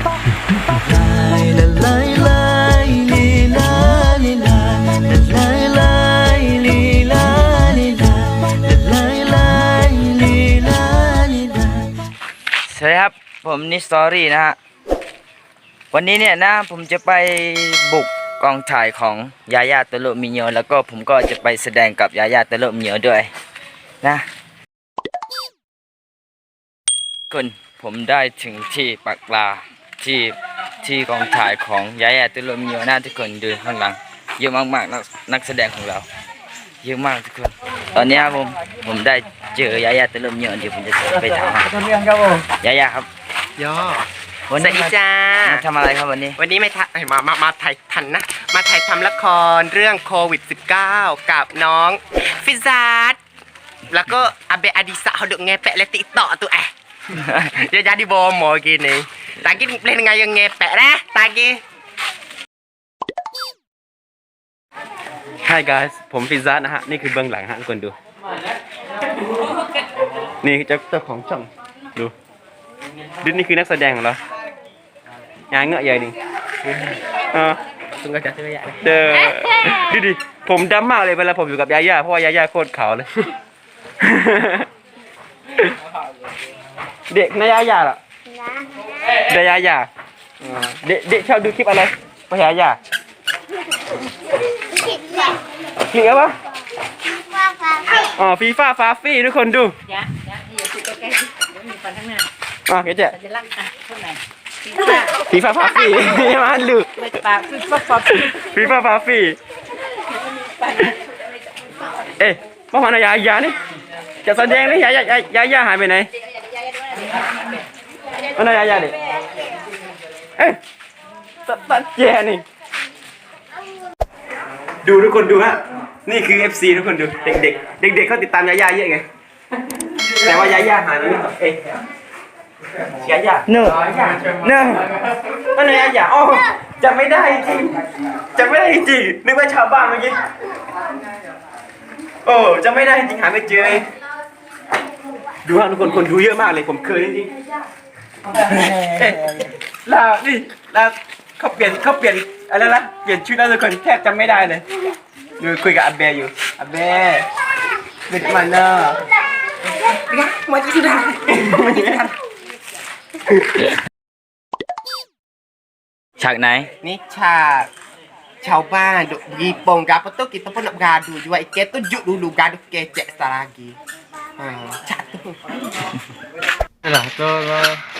สวัสดีครับ ผมนิสตอรี่นะฮะ วันนี้เนี่ยนะ ผมจะไปบุกกองถ่ายของยายาตะลุมิโยแล้วก็ผมก็จะไปแสดงกับยายาตะลุมิโยด้วยนะคุณผมได้ถึงที่ปักปลา ที่ที่กองถ่ายของยาย่าตะลุมิโยนะทุกคนดูข้างหลัง เยอะมากๆนักนักแสดงของเรา เยอะมากทุกคน ตอนนี้ครับผมผมได้เจอยาย่าตะลุมิโยเดี๋ยวผมจะไปถามหาทำเรื่องครับผมยาย่าครับย่อวันสวันี้สดีจ้า มาทำอะไรครับวันนี้ วันนี้ไม่ทันเอ้ยมามามาถ่ายทันนะ มาถ่ายทำละครเรื่องโควิด -19 กับน้องฟิซัสแล้วก็อาเบอดิสะเขาดก ngepek le TikTok tu eh. Dia jadi bomo gini. Tadi boleh dengan yang ngepek dah. Tadi. Hi guys ผมฟิซ่านะฮะ นี่คือเบื้องหลังฮะทุกคนดู นี่เจ้าเจ้าของช่องดูดูนี่คือนักแสดงของเรางานเงอะใหญ่นี่เออ Tunggu dah tu ya. เด้อดูดิผมดำมากเลยเวลาผมอยู่กับยาย่าเพราะว่ายาย่าโคตรขาวเลย เด็กนายาย่าเหรอเด็กยายาอ่าเด็กเด็กชอบดูคลิปอะไรพยายาคลิปอะไรวะอ๋อฟีฟ่าฟาฟี่ทุกคนดู dạ dạ bây giờ chị có cái giống như phần thằng nào อ๋อเห็นเจ๊ là sẽ lắc à con này Thì ra, ฟีฟ่าฟาฟี่มันลือ mệt bà cứ bóp bóp ฟีฟ่าฟาฟี่เอ๊ะเมื่อวายายานี่จะแสดงนี่ยายายายายาหายไปไหน อันนั้นยายาดิเอ๊ะตัดตัดแจนี่ ดูทุกคนดูฮะ นี่คือ FC ทุกคนดู เด็กๆ เด็กๆเขาติดตามยายาเยอะไง แต่ว่ายายาหายไปแล้วเอ๊ะยายาเนอะเนอะอันไหนอะอย่าอ๋อจำไม่ได้จริงจำไม่ได้จริง นึกว่าชาวบ้านเมื่อกี้ โอ้จำไม่ได้จริงหาไม่เจอเลยดูฮะทุกคนคนดูเยอะมากเลยผมเคยจริงๆเอ๊ะ ลานี่ลาเขาเปลี่ยนเขาเปลี่ยนอะไรนะเปลี่ยนชุดแล้วทุกคนแทบจำไม่ได้เลยดูคุยกับอาเบอยู่อาเบเด็กมันเนอะ Maju sudah. ฉากไหน Ni cak Chào ba duk beri pong ke apa tu kita pun nak bergaduh juga ikan tu juk dulu gaduh kecek sekali lagi. Ha, cak tu. Alah, tu enggak. Weh, duk buat berapa kat tu tak tu ramah tu. Tu tunggu nak beli ikan ke nama tu ramah tu ha. Betul? Bawa klik eh? Bawa klik ni. Awak percaya ni kau buat? Awak ni tu, hmm, gila awak ni. Pencing lah, covid ni pencing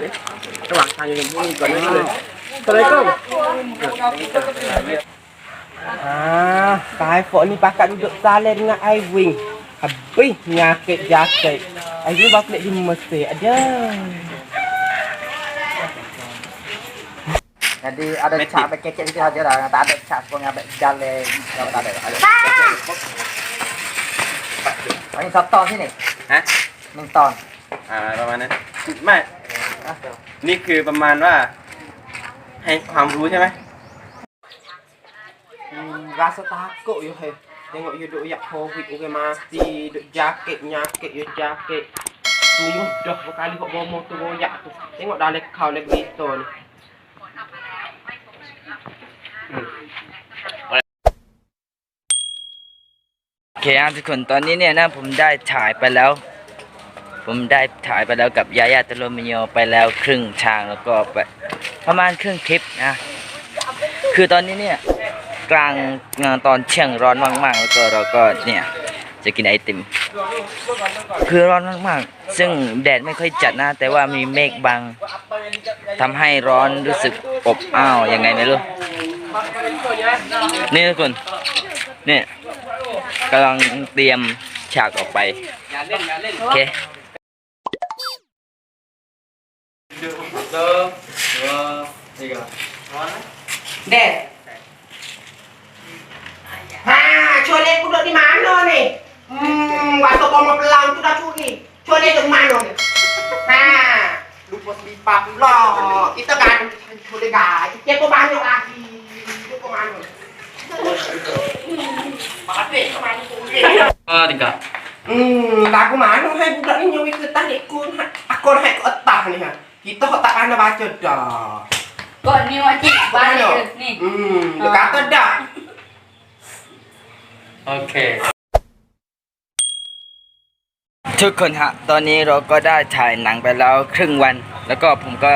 เลยระหว่างทางยังพูดก่อนนี่เลยอะไรก็ Ah, kai kok ni pakat duduk saleh dengan Aiwing. Habis nyakit jaket. Aiwing balik di Mesir. Ada. Jadi ada cak pakai kecek itu aja lah. Tak ada cak pun yang jalan. Kalau tak ada. Ada. Ini satu sini. ฮะ Ning ton. อ่าประมาณนั้นไม่นี่คือประมาณว่า ให้ความรู้ใช่ไหม Hmm, rasa takut you hey. Tengok you duduk yak covid okay mati, duduk jaket nyakit you jaket. Tunggu dah berkali kok bawa motor royak tu. Tengok dah lekau lagi gitu ni. เคครับทุกคนตอนนี้เนี่ยนะผมได้ถ่ายไปแล้ว ผมได้ถ่ายไปแล้วกับยายาตโลมิโยไปแล้วครึ่งทางแล้วก็ไปประมาณครึ่งคลิปนะ คือตอนนี้เนี่ยกลางงานตอนเที่ยงร้อนมากๆ แล้วก็เราก็เนี่ยจะกินไอติม คือร้อนมากๆ ซึ่งแดดไม่ค่อยจัดนะ แต่ว่ามีเมฆบังทำให้ร้อนรู้สึกอบอ้าวยังไงไม่รู้ นี่ทุกคนเนี่ย กำลังเตรียมฉากออกไปอย่าเล่นอย่าเล่นโอเคเด็ดฮ่าช่วยเล่นกู duduk di mana nih hmm waktu kau mau pelang tu dah curi ช่วยเล่นตรง mana nih ha lupa selipap pula kita kan boleh gak dia kau mana lagi dia kau mana Mati kemana tu? Ah, tiga. Hmm, lagu mana hai budak ni nyawi kertas dek kun. Aku hai ke otak ni ha. Kita kok tak pandai baca dah. ก่อนนี่ว่าที่บ้านนี่นี่ Hmm, dia kata dah. Okay. ทุกคนฮะ ตอนนี้เราก็ได้ถ่ายหนังไปแล้วครึ่งวัน แล้วก็ผมก็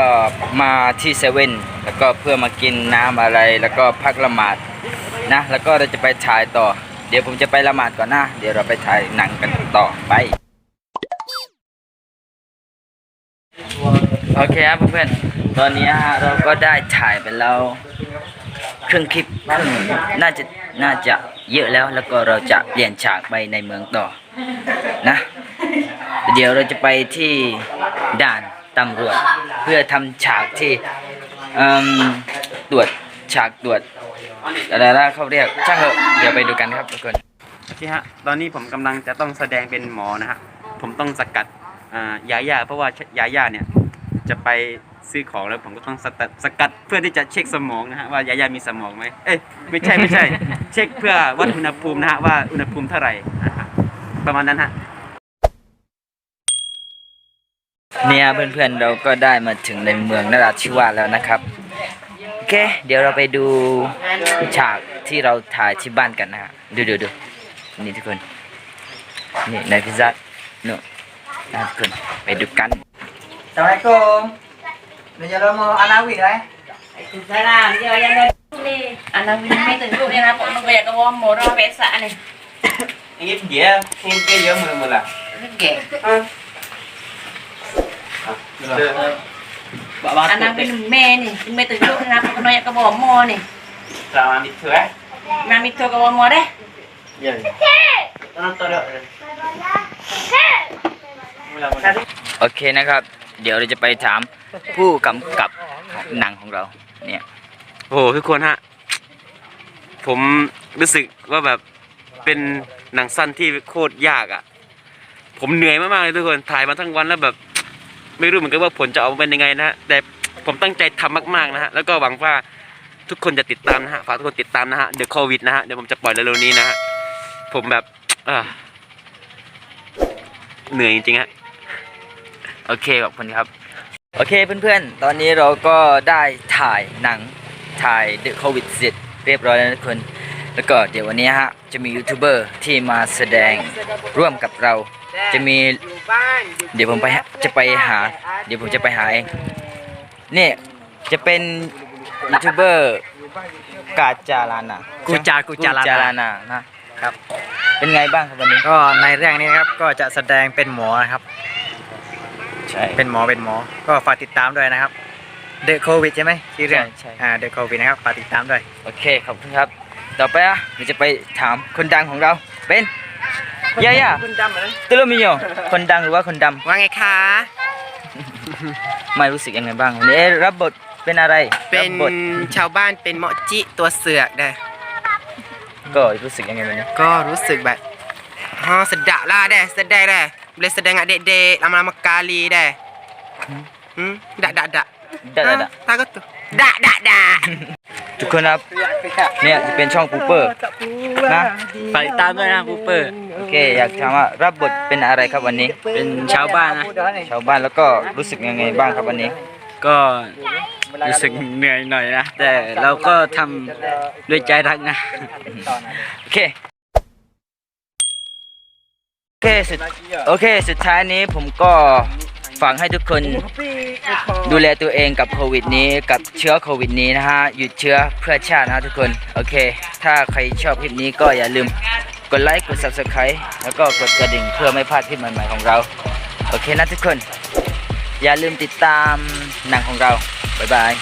มาที่เซเว่น แล้วก็เพื่อมากินน้ำอะไร แล้วก็พักละหมาดนะ แล้วก็เราจะไปถ่ายต่อ เดี๋ยวผมจะไปละหมาดก่อนนะ เดี๋ยวเราไปถ่ายหนังกันต่อไป โอเคครับเพื่อนๆตอนนี้เราก็ได้ถ่ายไปแล้วครึ่งคลิปครึ่งน่าจะน่าจะเยอะแล้วแล้วก็เราจะเปลี่ยนฉากไปในเมืองต่อนะ เดี๋ยวเราจะไปที่ด่านตำรวจ เพื่อทำฉากที่ตรวจ ฉากตรวจอะไรนะเขาเรียกช่างเถอะเดี๋ยวไปดูกันครับทุกคนโอเคฮะตอนนี้ผมกำลังจะต้องแสดงเป็นหมอนะฮะผมต้องสกัดอ่ายาย่าเพราะว่ายาย่าเนี่ยจะไปซื้อของแล้วผมก็ต้องสกัดสกัดเพื่อที่จะเช็คสมองนะฮะว่ายาย่ามีสมองไหมเอ้ยไม่ใช่ไม่ใช่ เช็คเพื่อวัดอุณหภูมินะฮะว่าอุณหภูมิเท่าไหร่นะฮะประมาณนั้นฮะเนี่ยเพื่อนๆเราก็ได้มาถึงในเมืองนราธิวาสแล้วนะครับโอ เค เดี๋ยวเราไปดูฉากที่เราถ่ายที่บ้านกันนะฮะ ดูดูดูนี่ทุกคน นี่นายพิซซ่าโน่นะทุกคนไปดูกัน Assalamualaikum. Bây giờ lo mau alawi đấy. สลามเดี๋ยวยังไงอันนั้นไม่ถึงลูกเนี่ยนะผมต้องไปกับวอมโมรอเปสะนี่ Ini dia, ini dia ya mula-mula. เก่ง Bawa อั นนั้นเป็นแม่นี่ไม่ถึงลูกนะผมก็น้อยกับวอมโมนี่ Sama itu eh. มามีตัวกับวอมโมได้ Ya. Nonton dok. Mula-mula. โอเคนะครับ เดี๋ยวเราจะไปถามผู้กำกับหนังของเรา เนี่ยโอ้โหทุกคนฮะ ผมรู้สึกว่าแบบเป็นหนังสั้นที่โคตรยากอะ ผมเหนื่อยมากๆเลยทุกคนถ่ายมาทั้งวันแล้วแบบ ไม่รู้เหมือนกันว่าผลจะออกมาเป็นยังไงนะฮะแต่ผมตั้งใจทำมากๆนะฮะแล้วก็หวังว่าทุกคนจะติดตามนะฮะฝากทุกคนติดตามนะฮะเดอะโควิดนะฮะเดี๋ยวผมจะปล่อยเร็วๆนี้นะฮะผมแบบอ่าเหนื่อยจริงๆฮะโอเคขอบคุณครับ โอเคเพื่อนๆ ตอนนี้เราก็ได้ถ่ายหนังถ่ายเดอะโควิดเสร็จเรียบร้อยแล้วทุกคน แล้วก็เดี๋ยววันนี้ฮะจะมียูทูบเบอร์ที่มาแสดงร่วมกับเรา จะมี เดี๋ยวผมไปฮะจะไปหา เดี๋ยวผมจะไปหาเองนี่จะเป็นยูทูบเบอร์กาจารานากูจากูจารานากูจารานานะครับ เป็นไงบ้างครับวันนี้ก็ในเรื่องนี้นะครับก็จะแสดงเป็นหมอนะครับใช่เป็นหมอเป็นหมอ ก็ฝากติดตามด้วยนะครับเดอะโควิดใช่ไหมที่เรื่องใช่อ่าเดอะโควิดนะครับฝากติดตามด้วยโอเคขอบคุณครับ ต่อไปอะเราจะไปถามคนดังของเราเป็น ยาย่าคุณจำไหมตุลมิโยคนดังหรือว่าคนดำว่าไงคะไม่รู้สึกยังไงบ้างวันนี้เอ๊ะรับบทเป็นอะไรเป็รันบบทชาวบ้านเป็นเหมาะจิตัวเสือกได้ก็รู้สึกยังไงวันนี้ก็รู้สึกแบบฮะ sedap lah deh sedap deh boleh sedang dengan adik-adik lama-lama kali deh hmm dak dak dak ได้ได้ได้ Hah? tak tu dak dak dak ทุกคนครับ เนี่ยจะเป็นช่องปูเปอร์นะฝากติดตามด้วยนะปูเปอร์โอเคอยากถามว่ารับบทเป็นอะไรครับวันนี้ เป็นชาวบ้านนะชาวบ้านแล้วก็รู้สึกยังไงบ้างครับวันนี้ ก็รู้สึกเหนื่อยหน่อยนะ แต่เราก็ทำด้วยใจรักนะโอเคโอเคสุดโอเค สุดท้ายนี้ผมก็ ฝากให้ทุกคนดูแลตัวเองกับโควิดนี้กับเชื้อโควิดนี้นะฮะ หยุดเชื้อเพื่อชาตินะทุกคน โอเค ถ้าใครชอบคลิปนี้ก็อย่าลืมกดไลค์ กด subscribe แล้วก็กดกระดิ่งเพื่อไม่พลาดคลิปใหม่ๆของเรา โอเคนะทุกคน อย่าลืมติดตามหนังของเรา บ๊ายบาย